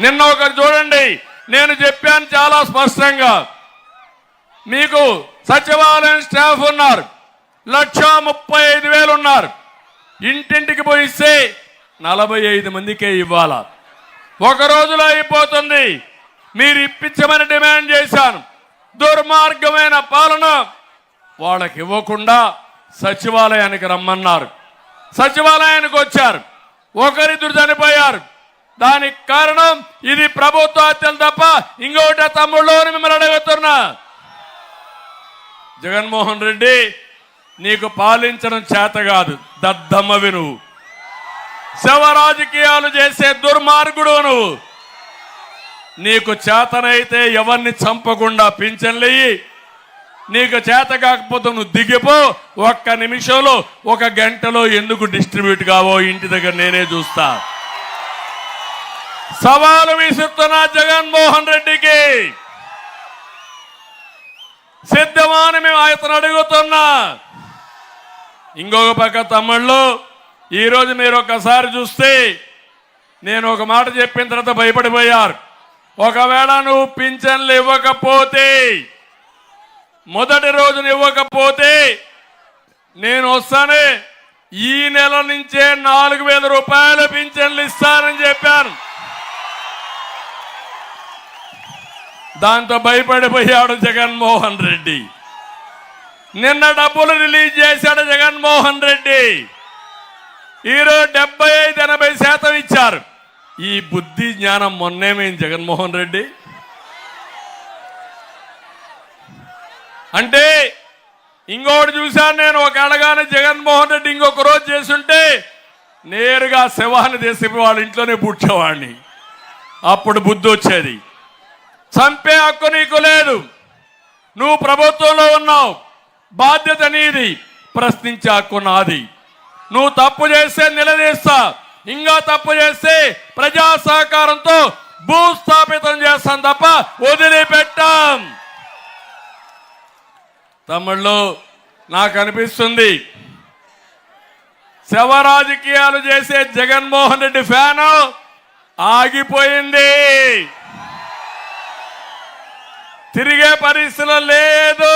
నిన్న ఒకరు చూడండి నేను చెప్పాను చాలా స్పష్టంగా. మీకు సచివాలయం స్టాఫ్ ఉన్నారు లక్ష ముప్పై ఐదు వేలు ఉన్నారు. ఇంటింటికి పోయిస్తే నలభై ఐదు మందికే ఇవ్వాల? ఒక రోజులో అయిపోతుంది. మీరు ఇప్పించమని డిమాండ్ చేశాను. దుర్మార్గమైన పాలన వాళ్ళకి ఇవ్వకుండా సచివాలయానికి రమ్మన్నారు. సచివాలయానికి వచ్చారు. ఒకరిద్దరు చనిపోయారు. దానికి కారణం ఇది ప్రభుత్వ హత్యలు తప్ప ఇంకొకటి తమ్ముళ్ళు అని మిమ్మల్ని అడుగుతున్నా. జగన్మోహన్ రెడ్డి నీకు పాలించడం చేత కాదు దద్దమ్మవి నువ్వు. శవ రాజకీయాలు చేసే దుర్మార్గుడు నువ్వు. నీకు చేతనైతే ఎవరిని చంపకుండా పింఛన్లయ్యి నీకు చేత కాకపోతే నువ్వు దిగిపో ఒక్క నిమిషంలో ఒక గంటలో ఎందుకు డిస్ట్రిబ్యూట్ కావో ఇంటి దగ్గర నేనే చూస్తా. సవాలు విసురుతున్నా జగన్మోహన్ రెడ్డికి సిద్ధమాని మేము ఆయన అడుగుతున్నా. ఇంకొక పక్క తమ్ముళ్ళు ఈరోజు మీరు ఒకసారి చూస్తే నేను ఒక మాట చెప్పిన తర్వాత భయపడిపోయారు. ఒకవేళ నువ్వు పింఛన్లు ఇవ్వకపోతే మొదటి రోజున ఇవ్వకపోతే నేను వస్తానే ఈ నెల నుంచే నాలుగు వేల రూపాయలు పింఛన్లు ఇస్తానని చెప్పాను. దాంతో భయపడిపోయాడు జగన్మోహన్ రెడ్డి. నిన్న డబ్బులు రిలీజ్ చేశాడు జగన్మోహన్ రెడ్డి. ఈరోజు డెబ్బై ఐదు ఎనభై శాతం ఇచ్చారు. ఈ బుద్ధి జ్ఞానం మొన్నేమైంది జగన్మోహన్ రెడ్డి. అంటే ఇంకొకటి చూశాను నేను ఒక అడగానే జగన్మోహన్ రెడ్డి ఇంకొక రోజు చేస్తుంటే నేరుగా శవాన్ని తీసి వాళ్ళ ఇంట్లోనే పుట్టేవాడిని అప్పుడు బుద్ధి వచ్చేది. చంపే హక్కు నీకు లేదు. నువ్వు ప్రభుత్వంలో ఉన్నావు. బాధ్యత నీది. ప్రశ్నించే హక్కు నాది. నువ్వు తప్పు చేస్తే నిలదీస్తా. ఇంకా తప్పు చేస్తే ప్రజా సహకారంతో భూస్థాపితం చేస్తాం తప్ప వదిలిపెట్టాం. తమ్ముళ్ళు నాకు అనిపిస్తుంది శవ రాజకీయాలు చేసే జగన్మోహన్ రెడ్డి ఫ్యాను ఆగిపోయింది. తిరిగే పరిస్థితులు లేదు.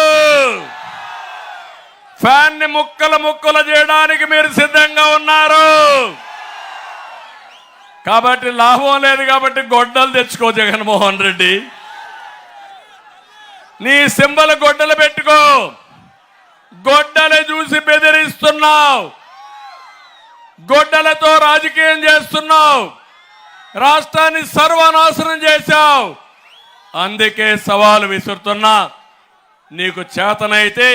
ఫ్యాన్ని ముక్కలు ముక్కలు చేయడానికి మీరు సిద్ధంగా ఉన్నారు. కాబట్టి లాభం లేదు కాబట్టి గొడ్డలు తెచ్చుకో జగన్మోహన్ రెడ్డి. నీ సింబల్ గొడ్డలు పెట్టుకో. గొడ్డలు చూసి బెదిరిస్తున్నావు. గొడ్డలతో రాజకీయం చేస్తున్నావు. రాష్ట్రాన్ని సర్వనాశనం చేశావు. అందుకే సవాలు విసురుతున్నా. నీకు చేతనైతే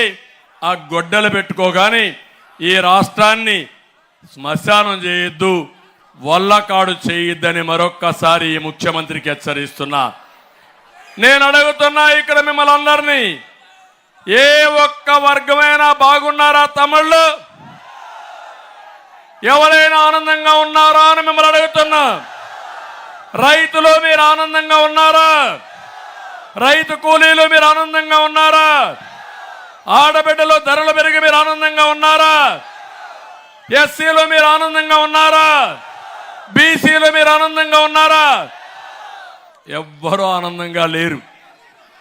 ఆ గొడ్డలు పెట్టుకోగాని ఈ రాష్ట్రాన్ని శ్మశానం చేయొద్దు వల్లకాడు చేయొద్దని మరొక్కసారి ఈ ముఖ్యమంత్రికి హెచ్చరిస్తున్నా. నేను అడుగుతున్నా ఇక్కడ మిమ్మల్ని అందరినీ ఏ ఒక్క వర్గమైనా బాగున్నారా తమిళ్ళు ఎవరైనా ఆనందంగా ఉన్నారా అని మిమ్మల్ని అడుగుతున్నా. రైతులు మీరు ఆనందంగా ఉన్నారా? రైతు కూలీలు మీరు ఆనందంగా ఉన్నారా? ఆడబిడ్డలో ధరలు పెరిగి మీరు ఆనందంగా ఉన్నారా? ఎస్సీలు మీరు ఆనందంగా ఉన్నారా? బీసీలు మీరు ఆనందంగా ఉన్నారా? ఎవ్వరూ ఆనందంగా లేరు.